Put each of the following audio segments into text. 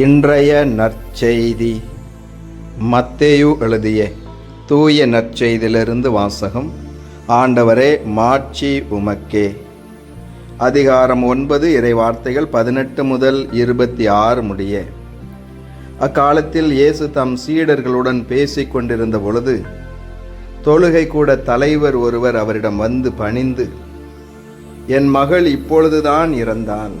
இன்றைய நற்செய்தி. மத்தேயு எழுதிய தூய நற்செய்தியிலிருந்து வாசகம் ஆண்டவரே மாட்சி உமக்கே. அதிகாரம் ஒன்பது இறை வார்த்தைகள் பதினெட்டு முதல் இருபத்தி ஆறு முடிய. அக்காலத்தில் இயேசு தம் சீடர்களுடன் பேசிக் கொண்டிருந்த பொழுது தொழுகை கூட தலைவர் ஒருவர் அவரிடம் வந்து பணிந்து என் மகள் இப்பொழுதுதான் இறந்தான்.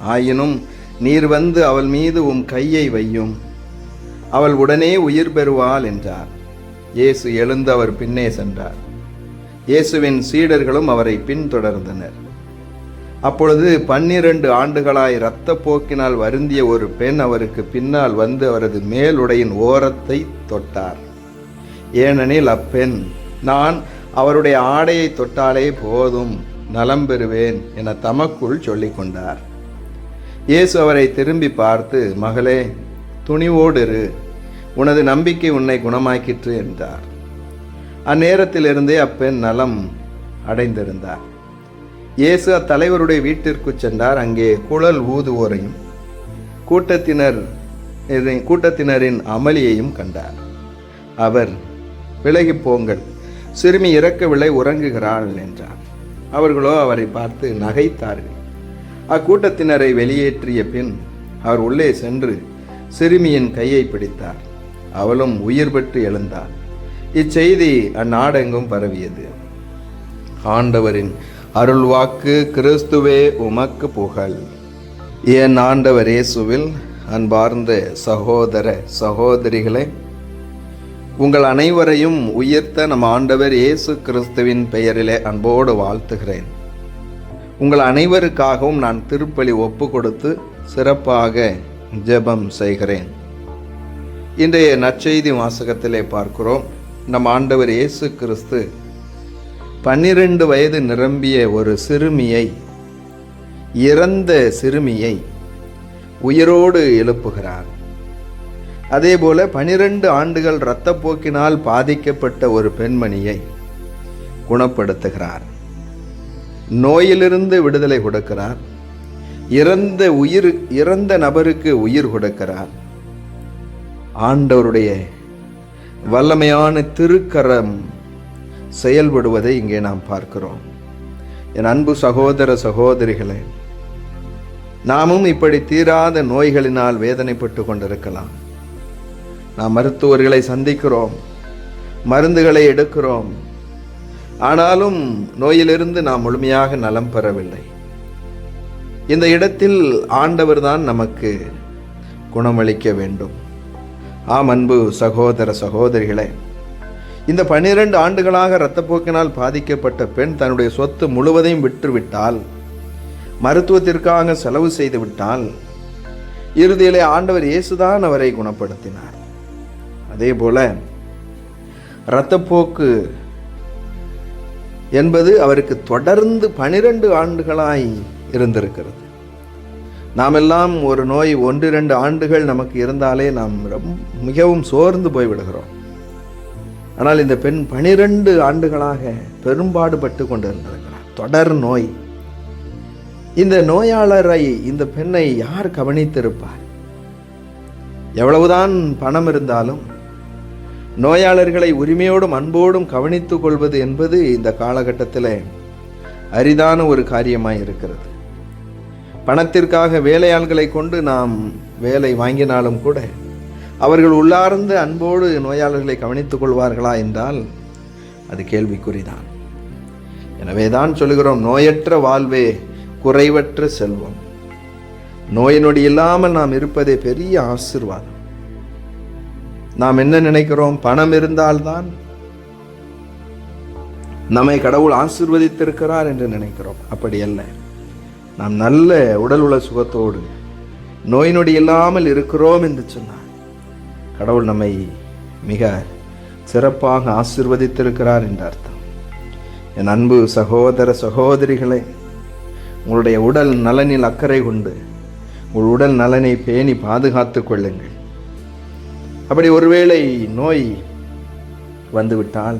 ஆயினும் நீர் வந்து அவள் மீது உம் கையை வையும். அவள் உடனே உயிர் பெறுவாள் என்றார். இயேசு எழுந்து அவர் பின்னே சென்றார். இயேசுவின் சீடர்களும் அவரை பின்தொடர்ந்தனர் அப்பொழுது பன்னிரண்டு ஆண்டுகளாய் இரத்தப் போக்கினால் வருந்திய ஒரு பெண் அவருக்கு பின்னால் வந்து அவரது மேலுடையின் ஓரத்தை தொட்டார். ஏனெனில் அப்பெண் நான் அவருடைய ஆடையை தொட்டாலே போதும் நலம் பெறுவேன் என தமக்குள் சொல்லிக்கொண்டார். கொண்டார் இயேசு அவரை திரும்பி பார்த்து மகளே துணிவோடு இரு உனது நம்பிக்கை உன்னை குணமாக்கிற்று என்றார். அந்நேரத்திலிருந்தே அப்பெண் நலம் அடைந்திருந்தார். இயேசு அத்தலைவருடைய வீட்டிற்கு சென்றார். அங்கே குழல் ஊதுவோரையும் கூட்டத்தினர் கூட்டத்தினரின் அமளியையும் கண்டார். அவர் விலகி போங்கள். சிறுமி இறக்கவில்லை உறங்குகிறாள் என்றார். அவர்களோ அவரை பார்த்து நகைத்தார்கள். அக்கூட்டத்தினரை வெளியேற்றிய பின் அவர் உள்ளே சென்று சிறுமியின் கையை பிடித்தார். அவளும் உயிர் பெற்று எழுந்தார் இச்செய்தி அந்நாடெங்கும் பரவியது. ஆண்டவரின் அருள்வாக்கு கிறிஸ்துவே உமக்கு புகழ். என் ஆண்டவர் இயேசுவில் அன்பார்ந்த சகோதர சகோதரிகளே உங்கள் அனைவரையும் உயர்த்த நம் ஆண்டவர் இயேசு கிறிஸ்துவின் பெயரிலே அன்போடு வாழ்த்துகிறேன். உங்கள் அனைவருக்காகவும் நான் திருப்பலி ஒப்பு கொடுத்து சிறப்பாக ஜெபம் செய்கிறேன். இன்றைய நற்செய்தி வாசகத்திலே பார்க்கிறோம். நம் ஆண்டவர் இயேசு கிறிஸ்து பன்னிரண்டு வயது நிரம்பிய ஒரு சிறுமியை இறந்த சிறுமியை உயிரோடு எழுப்புகிறார். அதேபோல பனிரெண்டு ஆண்டுகள் இரத்தப்போக்கினால் பாதிக்கப்பட்ட ஒரு பெண்மணியை குணப்படுத்துகிறார். நோயிலிருந்து விடுதலை கொடுக்கிறார். இறந்த உயிர் இறந்த நபருக்கு உயிர் கொடுக்கிறார். ஆண்டவருடைய வல்லமையான திருக்கரம் செயல்படுவதை இங்கே நாம் பார்க்கிறோம். என் அன்பு சகோதர சகோதரிகளே நாமும் இப்படி தீராத நோய்களினால் வேதனைப்பட்டு கொண்டிருக்கலாம். நாம் மருத்துவர்களை சந்திக்கிறோம் மருந்துகளை எடுக்கிறோம் ஆனாலும் நோயிலிருந்து நாம் முழுமையாக நலம் பெறவில்லை. இந்த இடத்தில் ஆண்டவர் தான் நமக்கு குணமளிக்க வேண்டும். ஆம் அன்பு சகோதர சகோதரிகளே இந்த பன்னிரண்டு ஆண்டுகளாக இரத்தப்போக்கினால் பாதிக்கப்பட்ட பெண் தன்னுடைய சொத்து முழுவதையும் விற்றுவிட்டால் மருத்துவத்திற்காக செலவு செய்து விட்டால் இறுதியிலே ஆண்டவர் இயேசுதான் அவரை குணப்படுத்தினார். அதே போல இரத்தப்போக்கு என்பது அவருக்கு தொடர்ந்து பனிரெண்டு ஆண்டுகளாய் இருந்திருக்கிறது. நாமெல்லாம் ஒரு நோய் ஒன்று இரண்டு ஆண்டுகள் நமக்கு இருந்தாலே நாம் ரொம்ப மிகவும் சோர்ந்து போய்விடுகிறோம். ஆனால் இந்த பெண் பனிரெண்டு ஆண்டுகளாக பெரும்பாடுபட்டு கொண்டிருந்திருக்கிறார். தொடர் நோய். இந்த நோயாளரை இந்த பெண்ணை யார் கவனித்திருப்பார்? எவ்வளவுதான் பணம் இருந்தாலும் நோயாளர்களை உரிமையோடும் அன்போடும் கவனித்து கொள்வது என்பது இந்த காலகட்டத்தில் அரிதான ஒரு காரியமாக இருக்கிறது பணத்திற்காக வேலையாள்களை கொண்டு நாம் வேலை வாங்கினாலும் கூட அவர்கள் உள்ளார்ந்து அன்போடு நோயாளர்களை கவனித்துக் கொள்வார்களா என்றால் அது கேள்விக்குறிதான். எனவே தான் சொல்லுகிறோம் நோயற்ற வாழ்வே குறைவற்ற செல்வம். நோய் நொடி இல்லாமல் நாம் இருப்பதே பெரிய ஆசிர்வாதம். நாம் என்ன நினைக்கிறோம்? பணம் இருந்தால்தான் நம்மை கடவுள் ஆசிர்வதித்திருக்கிறார் என்று நினைக்கிறோம். அப்படி அல்ல. நாம் நல்ல உடல் உள்ள சுகத்தோடு நோய் நொடி இல்லாமல் இருக்கிறோம் என்று சொன்னார் கடவுள் நம்மை மிக சிறப்பாக ஆசிர்வதித்திருக்கிறார் என்ற அர்த்தம். என் அன்பு சகோதர சகோதரிகளை உங்களுடைய உடல் நலனில் அக்கறை கொண்டு உங்கள் உடல் நலனை பேணி பாதுகாத்துக் கொள்ளுங்கள். அப்படி ஒருவேளை நோய் வந்துவிட்டால்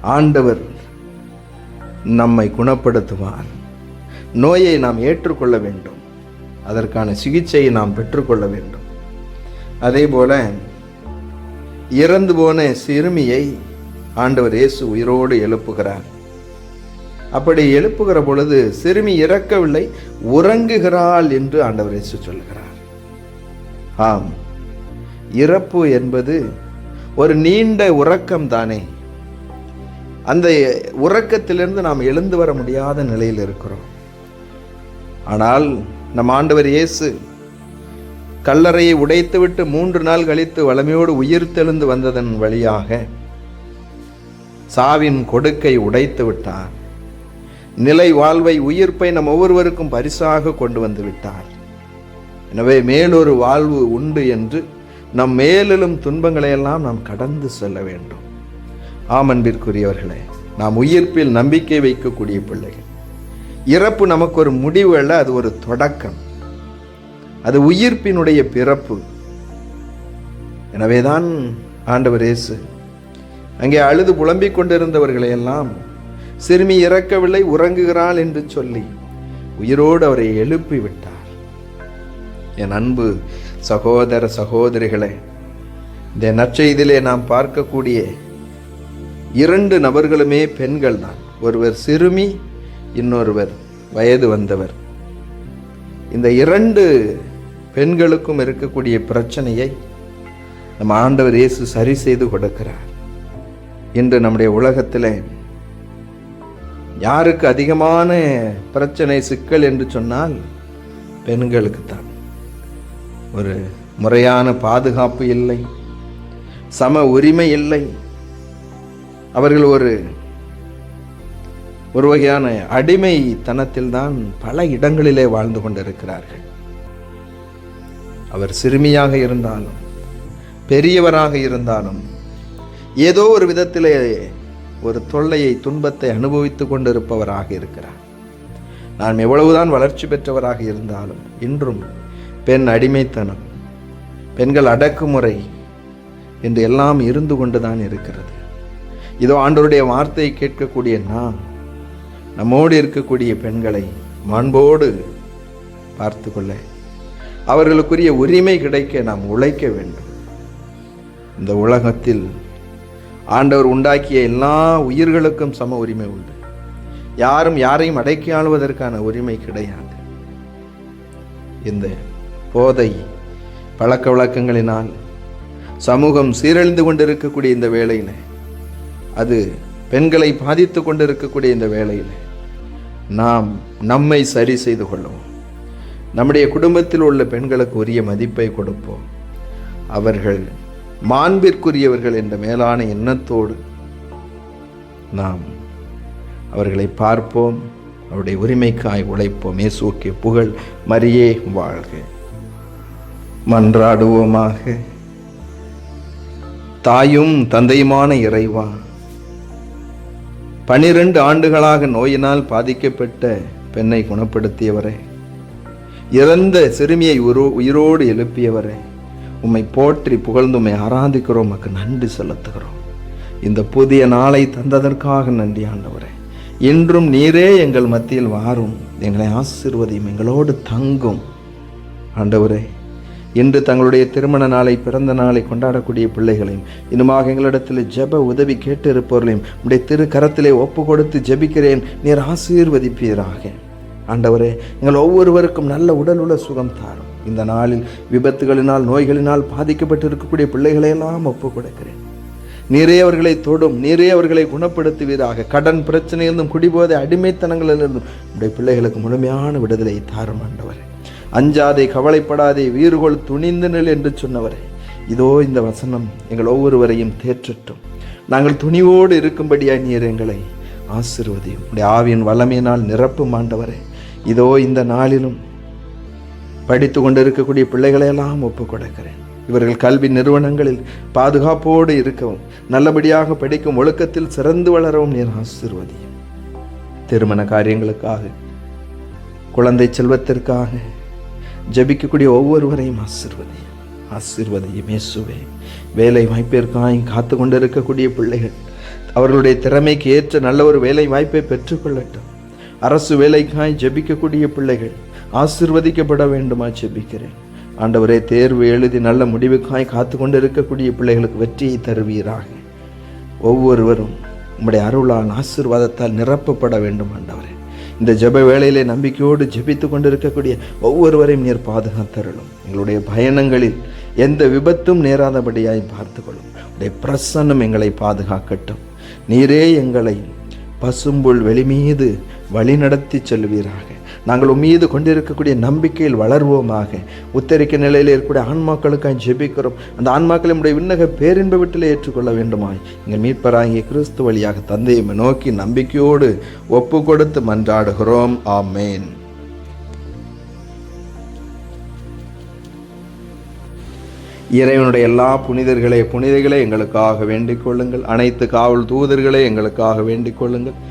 ஆண்டவர் நம்மை குணப்படுத்துவார். நோயை நாம் ஏற்றுக்கொள்ள வேண்டும். அதற்கான சிகிச்சையை நாம் பெற்றுக்கொள்ள வேண்டும். அதே போல இறந்து போன சிறுமியை ஆண்டவர் இயேசு உயிரோடு எழுப்புகிறார். அப்படி எழுப்புகிற பொழுது சிறுமி இறக்கவில்லை உறங்குகிறாள் என்று ஆண்டவர் இயேசு சொல்கிறார் ஆம். இறப்பு என்பது ஒரு நீண்ட உறக்கம் தானே அந்த உறக்கத்திலிருந்து நாம் எழுந்து வர முடியாத நிலையில் இருக்கிறோம். ஆனால் நம் ஆண்டவர் இயேசு கல்லறையை உடைத்துவிட்டு மூன்று நாள் கழித்து வளமையோடு உயிர்த்தெழுந்து வந்ததன் வழியாக சாவின் கொடுக்கை உடைத்து விட்டார். நிலை வாழ்வை உயிர்ப்பை நம் ஒவ்வொருவருக்கும் பரிசாக கொண்டு வந்து விட்டார். எனவே மேலொரு வாழ்வு உண்டு என்று நம் மேலெழும் துன்பங்களையெல்லாம் நாம் கடந்து செல்ல வேண்டும். ஆம் அன்பிற்குரியவர்களே நாம் உயிர்ப்பில் நம்பிக்கை வைக்கக்கூடிய பிள்ளைகள். இறப்பு நமக்கு ஒரு முடிவு அல்ல அது ஒரு தொடக்கம். அது உயிர்ப்பினுடைய பிறப்பு. எனவேதான் ஆண்டவர் இயேசு அங்கே அழுது புலம்பிக் கொண்டிருந்தவர்களையெல்லாம் சிறுமி இறக்கவில்லை உறங்குகிறாள் என்று சொல்லி உயிரோடு அவரை எழுப்பி விட்டார் என் அன்பு சகோதர சகோதரிகளே இந்த நற்செய்திலே நாம் பார்க்கக்கூடிய இரண்டு நபர்களுமே பெண்கள் தான். ஒருவர் சிறுமி இன்னொருவர் வயது வந்தவர். இந்த இரண்டு பெண்களுக்கும் இருக்கக்கூடிய பிரச்சனையை நம் ஆண்டவர் இயேசு சரி செய்து கொடுக்கிறார். இன்று நம்முடைய உலகத்தில் யாருக்கு அதிகமான பிரச்சனை சிக்கல் என்று சொன்னால் பெண்களுக்கு தான் ஒரு முறையான பாதுகாப்பு இல்லை சம உரிமை இல்லை. அவர்கள் ஒரு ஒரு வகையான அடிமைத்தனத்தில் தான் பல இடங்களிலே வாழ்ந்து கொண்டிருக்கிறார்கள். அவர் சிறுமியாக இருந்தாலும் பெரியவராக இருந்தாலும் ஏதோ ஒரு விதத்திலே ஒரு தொல்லையை துன்பத்தை அனுபவித்துக் கொண்டிருப்பவராக இருக்கிறார். நாம் எவ்வளவுதான் வளர்ச்சி பெற்றவராக இருந்தாலும் இன்றும் பெண் அடிமைத்தனம் பெண்கள் அடக்குமுறை என்று எல்லாம் இருந்து கொண்டுதான் இருக்கிறது. இதோ ஆண்டவருடைய வார்த்தையை கேட்கக்கூடிய நாம் நம்மோடு இருக்கக்கூடிய பெண்களை மாண்போடு பார்த்து கொள்ள அவர்களுக்குரிய உரிமை கிடைக்க நாம் உழைக்க வேண்டும். இந்த உலகத்தில் ஆண்டவர் உண்டாக்கிய எல்லா உயிர்களுக்கும் சம உரிமை உண்டு. யாரும் யாரையும் அடக்கி ஆளுவதற்கான உரிமை கிடையாது. இந்த போதை பழக்க வழக்கங்களினால் சமூகம் சீரழிந்து கொண்டிருக்கக்கூடிய இந்த வேலையில் அது பெண்களை பாதித்து கொண்டிருக்கக்கூடிய இந்த வேலையில் நாம் நம்மை சரி செய்து கொள்ளுவோம். நம்முடைய குடும்பத்தில் உள்ள பெண்களுக்கு உரிய மதிப்பை கொடுப்போம். அவர்கள் மாண்பிற்குரியவர்கள் என்ற மேலான எண்ணத்தோடு நாம் அவர்களை பார்ப்போம். அவருடைய உரிமைக்காய் உழைப்போம். இயேசுக்கு புகழ் மரியே வாழ்க. மன்றாடுவோமாக. தாயும் தந்தையுமான இறைவா பனிரெண்டு ஆண்டுகளாக நோயினால் பாதிக்கப்பட்ட பெண்ணை குணப்படுத்தியவரே. இறந்த சிறுமியை உரோ உயிரோடு எழுப்பியவரே. உம்மை போற்றி புகழ்ந்து உம்மை ஆராதிக்கிறோம் உமக்கு நன்றி செலுத்துகிறோம். இந்த புதிய நாளை தந்ததற்காக நன்றி ஆண்டவரே. இன்றும் நீரே எங்கள் மத்தியில் வாரும். எங்களை ஆசிர்வதியும் எங்களோடு தங்கும். ஆண்டவரே இன்று தங்களுடைய திருமண நாளை பிறந்த நாளை கொண்டாடக்கூடிய பிள்ளைகளையும் இன்னுமாக எங்களிடத்தில் ஜெப உதவி கேட்டு இருப்பவர்களையும் உடைய திரு கரத்திலே ஒப்பு கொடுத்து ஜெபிக்கிறேன். நீர் ஆசீர்வதிப்பீராக. ஆண்டவரே எங்கள் ஒவ்வொருவருக்கும் நல்ல உடலுள்ள சுகம் தாரும். இந்த நாளில் விபத்துகளினால் நோய்களினால் பாதிக்கப்பட்டு இருக்கக்கூடிய பிள்ளைகளையெல்லாம் ஒப்பு கொடுக்கிறேன் நீரே அவர்களை தொடும் நீரே அவர்களை குணப்படுத்துவீராக. கடன் பிரச்சனையிலிருந்தும் குடிபோதை அடிமைத்தனங்களிலிருந்தும் உடைய பிள்ளைகளுக்கு முழுமையான விடுதலை தாரும் ஆண்டவரே. அஞ்சாதே கவலைப்படாதே வீறுகோள் துணிந்து நில் என்று சொன்னவரே. இதோ இந்த வசனம் எங்கள் ஒவ்வொருவரையும் தேற்றட்டும். நாங்கள் துணிவோடு இருக்கும்படியாய் நீர் எங்களை ஆசிர்வதியும். உடைய ஆவியின் வல்லமையினால் நிரப்பும் ஆண்டவரே. இதோ இந்த நாளிலும் படித்து கொண்டிருக்கக்கூடிய பிள்ளைகளையெல்லாம் ஒப்புக் கொடுக்கிறேன். இவர்கள் கல்வி நிறுவனங்களில் பாதுகாப்போடு இருக்கவும் நல்லபடியாக படிக்கும் ஒழுக்கத்தில் சிறந்து வளரவும் நீர் ஆசிர்வதியும். திருமண காரியங்களுக்காக குழந்தை செல்வத்திற்காக ஜபிக்கக்கூடிய ஒவ்வொருவரையும் ஆசிர்வதி ஆசிர்வதியும் இயேசுவே. வேலை வாய்ப்பிற்காய் காத்து கொண்டிருக்கக்கூடிய பிள்ளைகள் அவர்களுடைய திறமைக்கு ஏற்ற நல்ல ஒரு வேலை வாய்ப்பை பெற்றுக்கொள்ளட்டும். அரசு வேலைக்காய் ஜபிக்கக்கூடிய பிள்ளைகள் ஆசிர்வதிக்கப்பட வேண்டுமா ஜெபிக்கிறேன். ஆண்டவரே தேர்வு எழுதி நல்ல முடிவுக்காய் காத்து கொண்டு இருக்கக்கூடிய பிள்ளைகளுக்கு வெற்றியை தருவீராக. ஒவ்வொருவரும் உம்முடைய அருளால் ஆசீர்வாதத்தால் நிரப்பப்பட வேண்டும் ஆண்டவரே. இந்த ஜெப வேளையிலே நம்பிக்கையோடு ஜெபித்து கொண்டிருக்கக்கூடிய ஒவ்வொருவரையும் நீர் பாதுகாத்தருளும் எங்களுடைய பயணங்களில் எந்த விபத்தும் நேராதபடியாய் பார்த்துக்கொள்ளும். உடைய பிரசன்னம் எங்களை பாதுகாக்கட்டும். நீரே எங்களை பசும்புல் வெளிமீது வழிநடத்தி செல்வீராக. நாங்கள் உம்மீது கொண்டிருக்கக்கூடிய நம்பிக்கையில் வளர்வோமாக. உத்தரிக்க நிலையில் இருக்கக்கூடிய ஆன்மாக்களுக்காக ஜெபிக்கிறோம். அந்த ஆன்மாக்களை நம்முடைய விண்ணக பேரின்ப வீட்டில் ஏற்றுக்கொள்ள வேண்டுமாய். எங்கள் மீட்பராகிய கிறிஸ்து வழியாக தந்தையை நோக்கி நம்பிக்கையோடு ஒப்பு கொடுத்து மன்றாடுகிறோம். ஆமேன். இறைவனுடைய எல்லா புனிதர்களே புனிதர்களே எங்களுக்காக வேண்டிக் கொள்ளுங்கள். அனைத்து காவல் தூதர்களே எங்களுக்காக வேண்டிக் கொள்ளுங்கள்.